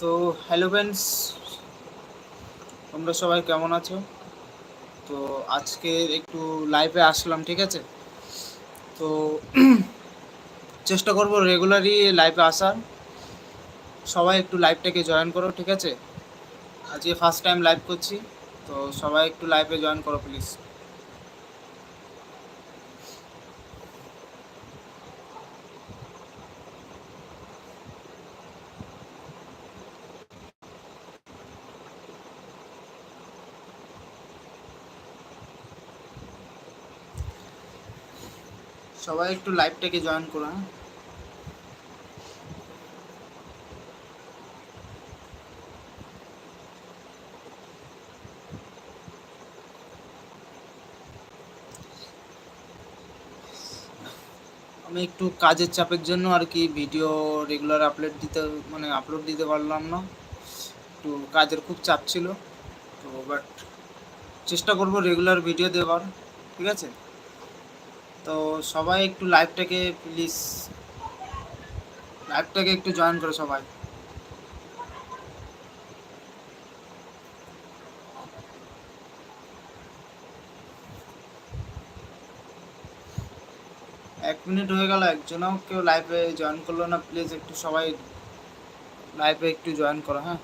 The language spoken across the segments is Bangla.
তো হ্যালো ফ্রেন্ডস তোমরা সবাই কেমন আছো? তো আজকে একটু লাইভে আসলাম, ঠিক আছে? তো চেষ্টা করব রেগুলারই লাইভে আসার। সবাই একটু লাইভটাকে জয়েন করো, ঠিক আছে? আজকে ফার্স্ট টাইম লাইভ করছি, তো সবাই একটু লাইভে জয়েন করো প্লিজ সবাই একটু লাইভটাকে জয়েন করো হ্যাঁ? আমি একটু কাজের চাপের জন্য আর কি ভিডিও রেগুলার আপলোড দিতে মানে আপলোড দিতে পারলাম না। একটু কাজের খুব চাপ ছিল, তো বাট চেষ্টা করব রেগুলার ভিডিও দেওয়ার, ঠিক আছে? তো সবাই একটু লাইভটাকে প্লিজ লাইভটাকে একটু জয়েন করো সবাই। এক মিনিট হয়ে গেল, একজনও কেউ লাইভে জয়েন করল না প্লিজ একটু সবাই লাইভে একটু জয়েন করো হ্যাঁ।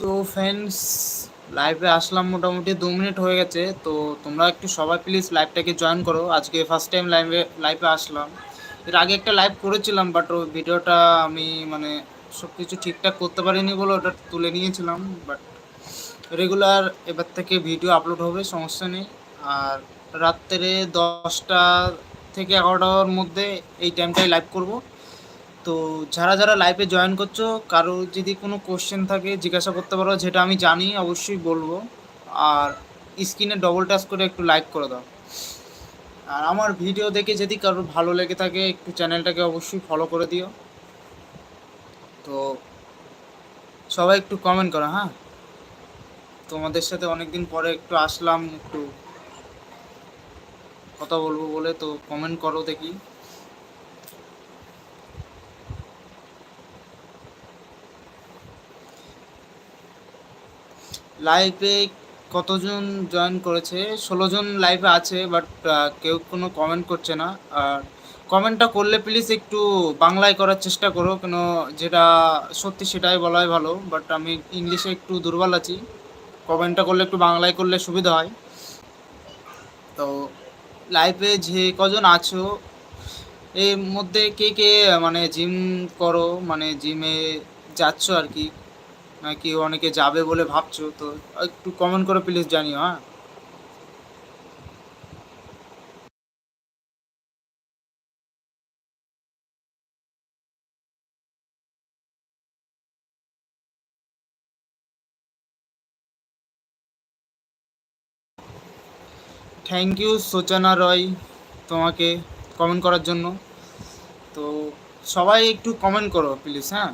তো ফ্রেন্ডস লাইভে আসলাম মোটামুটি দু মিনিট হয়ে গেছে। তো তোমরা একটু সবাই প্লিজ লাইভটাকে জয়েন করো। আজকে ফার্স্ট টাইম লাইভে লাইভে আসলাম। এর আগে একটা লাইভ করেছিলাম বাট ওই ভিডিওটা আমি মানে সব কিছু ঠিকঠাক করতে পারিনি বলে ওটা তুলে নিয়েছিলাম। বাট রেগুলার এবার থেকে ভিডিও আপলোড হবে, সমস্যা নেই। আর রাত্রে দশটা থেকে এগারোটার মধ্যে এই টাইমটাই লাইভ করব। তো যারা যারা লাইভে জয়েন করছ, কারও যদি কোনো কোশ্চেন থাকে, জিজ্ঞাসা করতে পারো, যেটা আমি জানি, অবশ্যই বলব। আর স্ক্রিনে ডবল টাচ করে একটু লাইক করে দাও। আর আমার ভিডিও দেখে যদি কারোর ভালো লেগে থাকে, একটু চ্যানেলটাকে অবশ্যই ফলো করে দিও। তো সবাই একটু কমেন্ট করো হ্যাঁ? তোমাদের সাথে অনেকদিন পরে একটু আসলাম, একটু কথা বলব বলে, তো কমেন্ট করো দেখি। লাইভে কতজন জয়েন করেছে? ষোলো জন লাইভে আছে বাট কেউ কোনো কমেন্ট করছে না। আর কমেন্টটা করলে প্লিজ একটু বাংলায় করার চেষ্টা করো, কেন যেটা সত্যি সেটাই বলাই ভালো বাট আমি ইংলিশে একটু দুর্বল আছি। কমেন্টটা করলে একটু বাংলায় করলে সুবিধা হয়। তো লাইফে যে কজন আছো, এর মধ্যে কে কে মানে জিম করো মানে জিমে যাচ্ছ আর কি? নাকি অনেকে যাবে বলে ভাবছ? তো একটু কমেন্ট করে প্লিজ জানিও হ্যাঁ? থ্যাংক ইউ সোচানা রয় তোমাকে কমেন্ট করার জন্য। তো সবাই একটু কমেন্ট করো প্লিজ হ্যাঁ?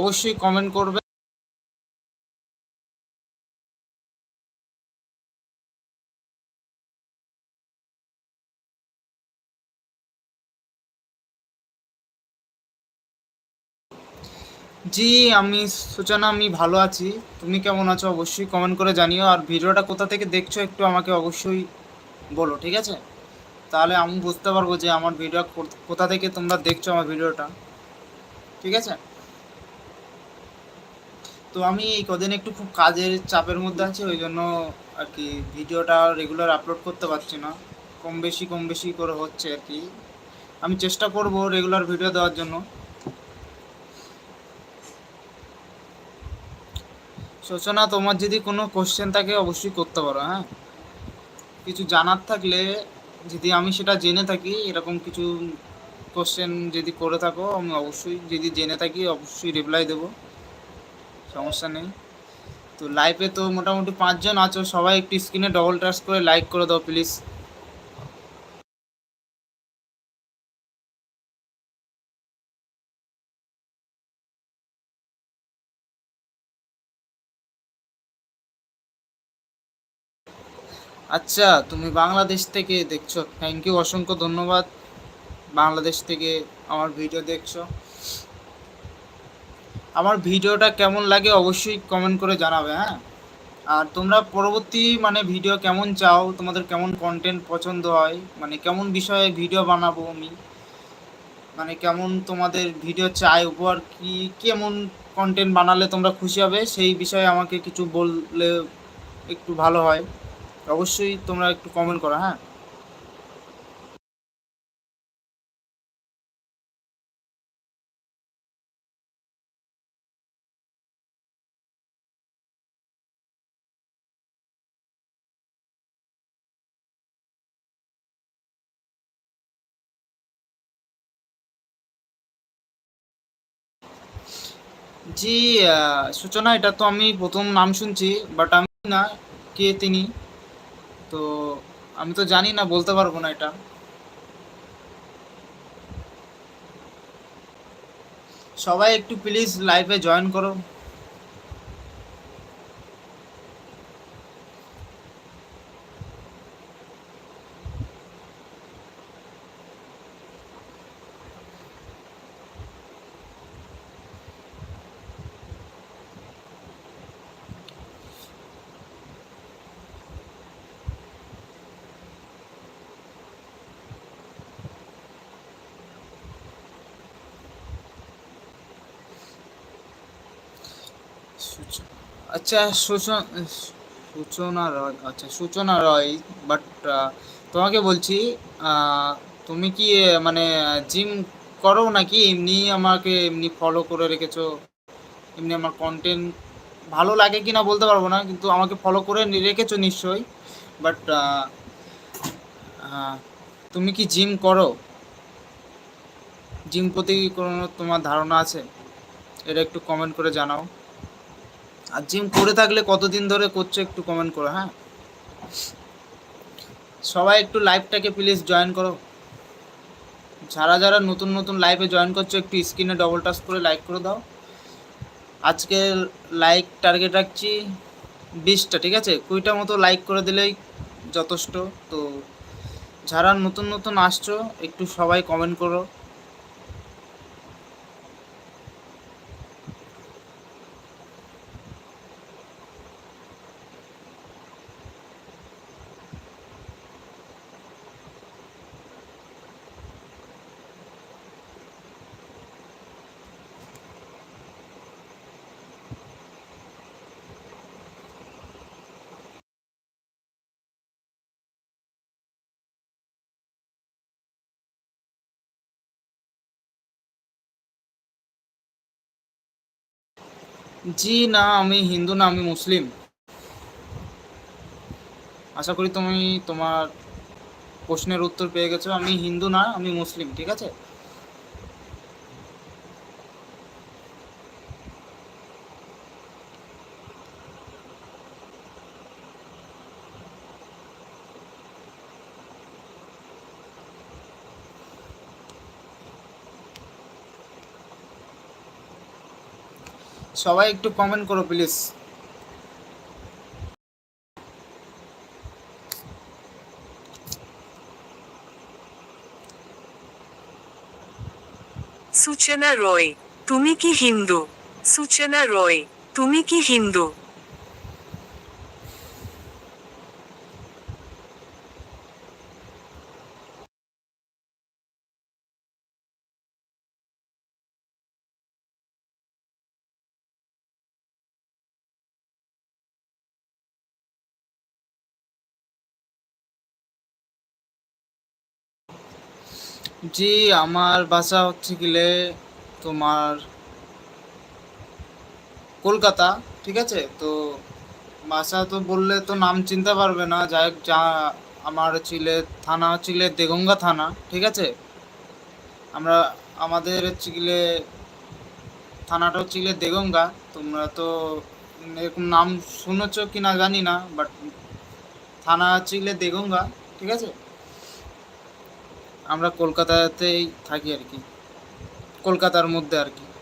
অবশ্যই কমেন্ট করবে। জি, আমি সূচনা, আমি ভালো আছি। তুমি কেমন আছো অবশ্যই কমেন্ট করে জানিও। আর ভিডিওটা কোথা থেকে দেখছ একটু আমাকে অবশ্যই বলো, ঠিক আছে? তাহলে আমি বুঝতে পারব যে আমার ভিডিও কোথা থেকে তোমরা দেখছ আমার ভিডিওটা। ঠিক আছে? তো আমি এই কদিন একটু খুব কাজের চাপের মধ্যে আছি, ওই জন্য আর কি ভিডিওটা রেগুলার আপলোড করতে পারছি না। কম বেশি কম বেশি করে হচ্ছে আর কি। আমি চেষ্টা করব রেগুলার ভিডিও দেওয়ার জন্য। সূচনা তোমার যদি কোনো কোশ্চেন থাকে অবশ্যই করতে পারো হ্যাঁ? কিছু জানার থাকলে, যদি আমি সেটা জেনে থাকি, এরকম কিছু কোশ্চেন যদি করে থাকো, আমি অবশ্যই যদি জেনে থাকি, অবশ্যই রিপ্লাই দেবো। সমস্যা নেই। তো লাইভে তো মোটামুটি পাঁচজন আছো, সবাই একটু স্ক্রিনে ডবল টাচ করে লাইক করে দাও প্লিজ আচ্ছা তুমি বাংলাদেশ থেকে দেখছ। থ্যাংক ইউ অসংখ্য ধন্যবাদ। বাংলাদেশ থেকে আমার ভিডিও দেখছ। আমার ভিডিওটা কেমন লাগে অবশ্যই কমেন্ট করে জানাবে হ্যাঁ? আর তোমরা পরবর্তী মানে ভিডিও কেমন চাও, তোমাদের কেমন কন্টেন্ট পছন্দ হয় মানে কেমন বিষয়ে ভিডিও বানাবো আমি মানে কেমন তোমাদের ভিডিও চাই উপর কি, কেমন কন্টেন্ট বানালে তোমরা খুশি হবে, সেই বিষয়ে আমাকে কিছু বললে একটু ভালো হয়। অবশ্যই তোমরা একটু কমেন্ট করো হ্যাঁ? জি সূচনা, এটা তো আমি প্রথম নাম শুনছি বাট আমি না, কে তিনি? তো আমি তো জানি না, বলতে পারব না এটা। সবাই একটু প্লিজ লাইভে জয়েন করো। আচ্ছা সূচনা রয় আচ্ছা সূচনা রয় বাট তোমাকে বলছি তুমি কি মানে জিম করো নাকি? এমনি আমাকে এমনি ফলো করে রেখেছো। এমনি আমার কন্টেন্ট ভালো লাগে কি না বলতে পারব না, কিন্তু আমাকে ফলো করে রেখেছো নিশ্চয়ই। বাট তুমি কি জিম করো? জিম প্রতি কোনো তোমার ধারণা আছে? এটা একটু কমেন্ট করে জানাও। আর জিম করে থাকলে কতদিন ধরে করছ একটু কমেন্ট করো হ্যাঁ? সবাই একটু লাইভটাকে প্লিজ জয়েন করো। যারা যারা নতুন নতুন লাইভে জয়েন করছ, একটু স্ক্রিনে ডবল টাচ করে লাইক করে দাও। আজকে লাইক টার্গেট রাখছি বিশটা, ঠিক আছে? কুড়িটা মতো লাইক করে দিলেই যথেষ্ট। তো যারা নতুন নতুন আসছো, একটু সবাই কমেন্ট করো। জি, না, আমি হিন্দু না, আমি মুসলিম। আশা করি তুমি তোমার প্রশ্নের উত্তর পেয়ে গেছো। আমি হিন্দু না, আমি মুসলিম, ঠিক আছে? সবাই একটু কমেন্ট করো প্লিজ সূচনা রয়, তুমি কি হিন্দু? সূচনা রয়, তুমি কি হিন্দু? জি, আমার বাসা হচ্ছে গেলে তোমার কলকাতা, ঠিক আছে? তো বাসা তো বললে তো নাম চিনতে পারবে না। যাই হোক, যা আমার চিলে থানা গিলে দেগঙ্গা থানা, ঠিক আছে? আমরা, আমাদের হচ্ছে গিলে থানাটা হচ্ছে দেগঙ্গা। তোমরা তো এরকম নাম শুনেছ কি না জানি না বাট থানা হচ্ছে দেগঙ্গা, ঠিক আছে? আমরা কলকাতাতেই থাকি আর কি। কলকাতার মধ্যে আর কি।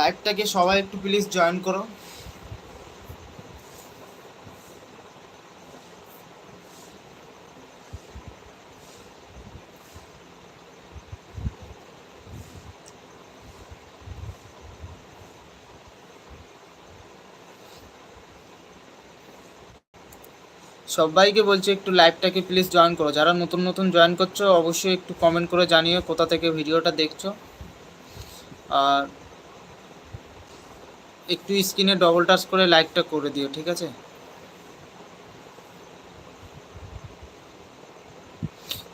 লাইভটাকে সবাই একটু প্লিজ জয়েন করো। সবাইকে বলছি একটু লাইভটাকে প্লিজ জয়েন করো। যারা নতুন নতুন জয়েন করছ, অবশ্যই একটু কমেন্ট করে জানিও কোথা থেকে ভিডিওটা দেখছ। আর একটু স্ক্রিনে ডবল টাচ করে লাইকটা করে দিও, ঠিক আছে?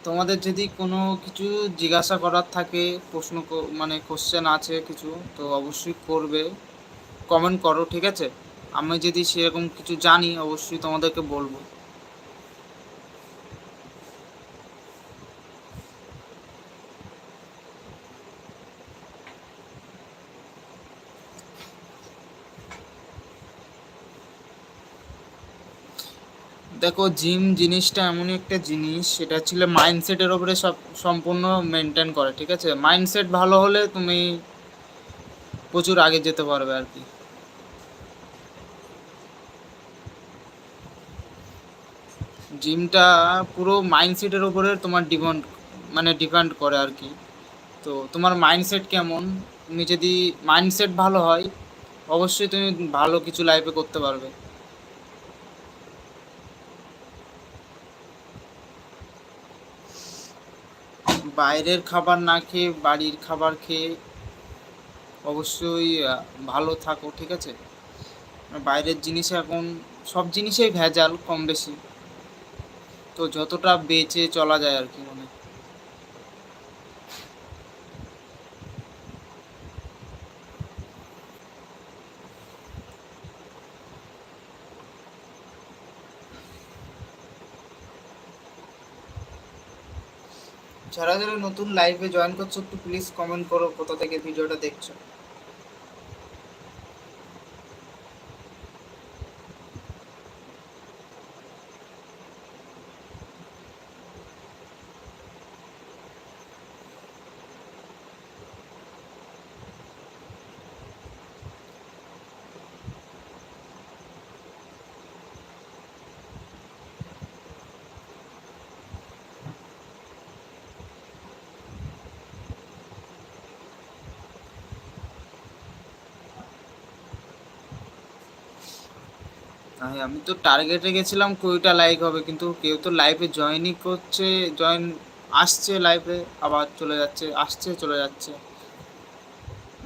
তোমাদের যদি কোনো কিছু জিজ্ঞাসা করার থাকে, প্রশ্ন মানে কোশ্চেন আছে কিছু, তো অবশ্যই করবে। কমেন্ট করো, ঠিক আছে? আমি যদি সেরকম কিছু জানি, অবশ্যই তোমাদেরকে বলব। দেখো জিম জিনিসটা এমনই একটা জিনিস, সেটা ছিল মাইন্ডসেটের ওপরে সব, সম্পূর্ণ মেনটেন করে, ঠিক আছে? মাইন্ডসেট ভালো হলে তুমি প্রচুর আগে যেতে পারবে আর কি। জিমটা পুরো মাইন্ডসেটের ওপরে তোমার ডিপেন্ড মানে ডিপেন্ড করে আর কি। তো তোমার মাইন্ডসেট কেমন? তুমি যদি মাইন্ডসেট ভালো হয়, অবশ্যই তুমি ভালো কিছু লাইফে করতে পারবে। বাইরের খাবার না খেয়ে বাড়ির খাবার খেয়ে অবশ্যই ভালো থাকো, ঠিক আছে? বাইরের জিনিস এখন সব জিনিসেই ভেজাল কম বেশি। তো যতটা বেঁচে চলা যায় আর কি মানে যারা যারা নতুন লাইভে জয়েন করছ একটু প্লিজ কমেন্ট করো কোথা থেকে ভিডিওটা দেখছ। হ্যাঁ আমি তো টার্গেটে গেছিলাম কুড়িটা লাইক হবে, কিন্তু কেউ তো লাইভে জয়েনই করছে জয়েন আসছে লাইভে আবার চলে যাচ্ছে, আসছে, চলে যাচ্ছে।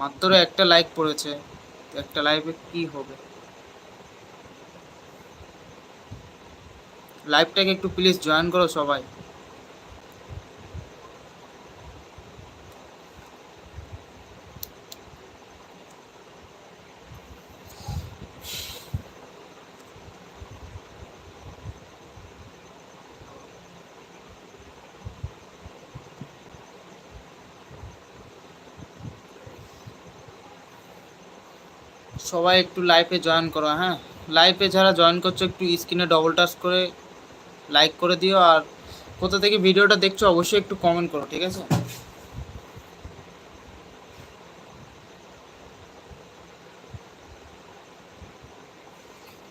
মাত্র একটা লাইক পড়েছে, একটা লাইভে কি হবে? লাইভটাকে একটু প্লিজ জয়েন করো সবাই। সবাই একটু লাইভে জয়েন করো হ্যাঁ? লাইভে যারা জয়েন করছ, একটু স্ক্রিনে ডবল টাচ করে লাইক করে দিও। আর কোথা থেকে ভিডিওটা দেখছ, অবশ্যই একটু কমেন্ট করো, ঠিক আছে?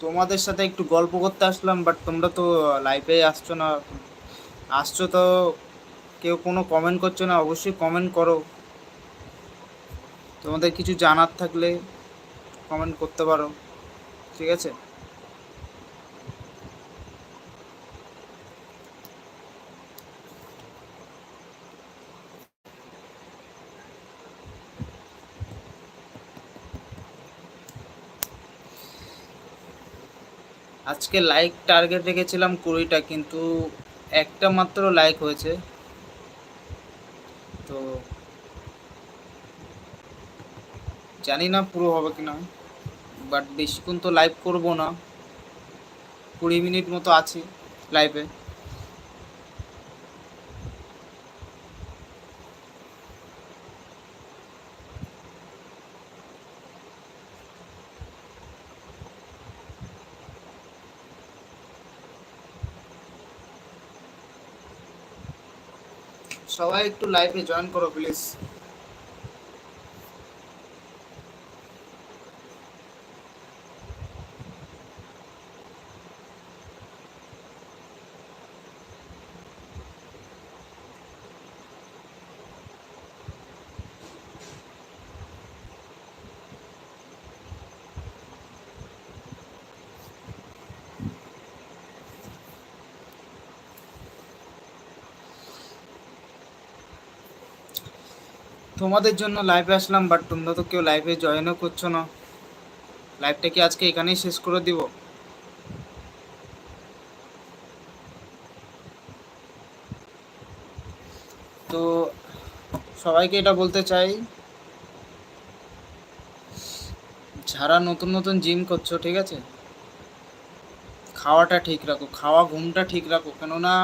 তোমাদের সাথে একটু গল্প করতে আসলাম বাট তোমরা তো লাইভে আসছো না। আসছো তো কেউ কোনো কমেন্ট করছ না, অবশ্যই কমেন্ট করো। তোমাদের কিছু জানার থাকলে কমেন্ট করতে পারো। ঠিক আছে? আজকে লাইক টার্গেট রেখেছিলাম কুড়িটা, কিন্তু একটা মাত্র লাইক হয়েছে। তো জানি না পুরো হবে কিনা। বাট বেশিক্ষণ তো লাইভ করব না। কুড়ি মিনিট মতো আছি লাইভে সবাই একটু লাইভে জয়েন করো প্লিজ তোমাদের জন্য লাইভে আসলাম বাট তোমরা তো কেউ লাইভে জয়েনও করছ না। লাইভটা কি আজকে এখানেই শেষ করে দিব? তো সবাইকে এটা বলতে চাই, যারা নতুন নতুন জিম করছ, ঠিক আছে? খাওয়াটা ঠিক রাখো, খাওয়া, ঘুমটা ঠিক রাখো, কেননা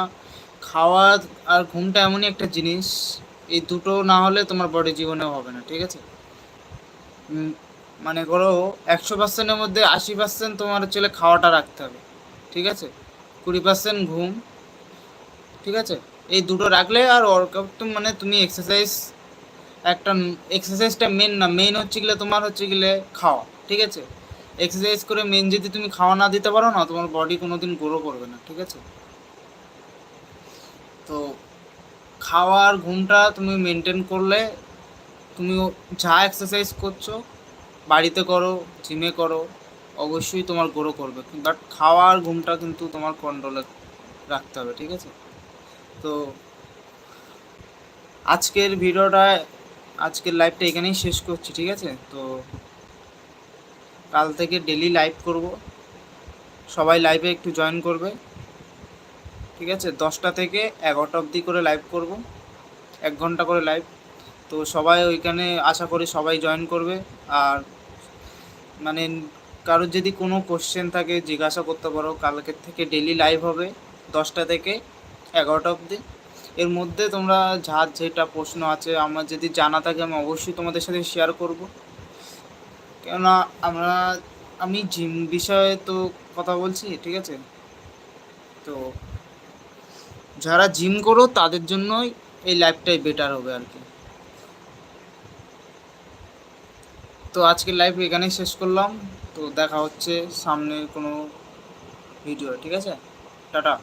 খাওয়া আর ঘুমটা এমনই একটা জিনিস এই দুটো না হলে তোমার বডি জীবনেও হবে না, ঠিক আছে? মানে করো একশো পার্সেন্টের মধ্যে আশি পার্সেন্ট তোমার হচ্ছে খাওয়াটা রাখতে হবে, ঠিক আছে? কুড়ি পার্সেন্ট ঘুম, ঠিক আছে? এই দুটো রাখলে আর ওয়ার্কআউট মানে তুমি এক্সারসাইজ একটা এক্সারসাইজটা মেন না মেন হচ্ছে গেলে তোমার হচ্ছে গেলে খাওয়া, ঠিক আছে? এক্সারসাইজ করে মেন যদি তুমি খাওয়া না দিতে পারো না, তোমার বডি কোনোদিন গ্রো করবে না, ঠিক আছে? তো খাওয়ার ঘুমটা তুমি মেনটেন করলে তুমি যা এক্সারসাইজ করছ, বাড়িতে করো জিমে করো, অবশ্যই তোমার গ্রো করবে। বাট খাওয়ার ঘুমটা কিন্তু তোমার কন্ট্রোলে রাখতে হবে, ঠিক আছে? তো আজকের ভিডিওটা, আজকের লাইভটা এখানেই শেষ করছি, ঠিক আছে? তো কাল থেকে ডেলি লাইভ করব। সবাই লাইভে একটু জয়েন করবে। ঠিক আছে? দশটা থেকে এগারোটা অবধি করে লাইভ করব। এক ঘণ্টা করে লাইভ তো সবাই ওইখানে আশা করি সবাই জয়েন করবে। আর মানে কারোর যদি কোনো কোশ্চেন থাকে, জিজ্ঞাসা করতে পারো। কালকে থেকে ডেলি লাইভ হবে দশটা থেকে এগারোটা অবধি। এর মধ্যে তোমরা যার যেটা প্রশ্ন আছে, আমার যদি জানা থাকে, আমি অবশ্যই তোমাদের সাথে শেয়ার করব। কেননা আমরা, আমি জিম বিষয়ে তো কথা বলছি, ঠিক আছে? তো যারা জিম করো, তাদের জন্যই এই লাইফটাই বেটার হবে আর কি। তো আজকের লাইভ এখানেই শেষ করলাম। তো দেখা হচ্ছে সামনে কোনো ভিডিও ঠিক আছে? টাটা।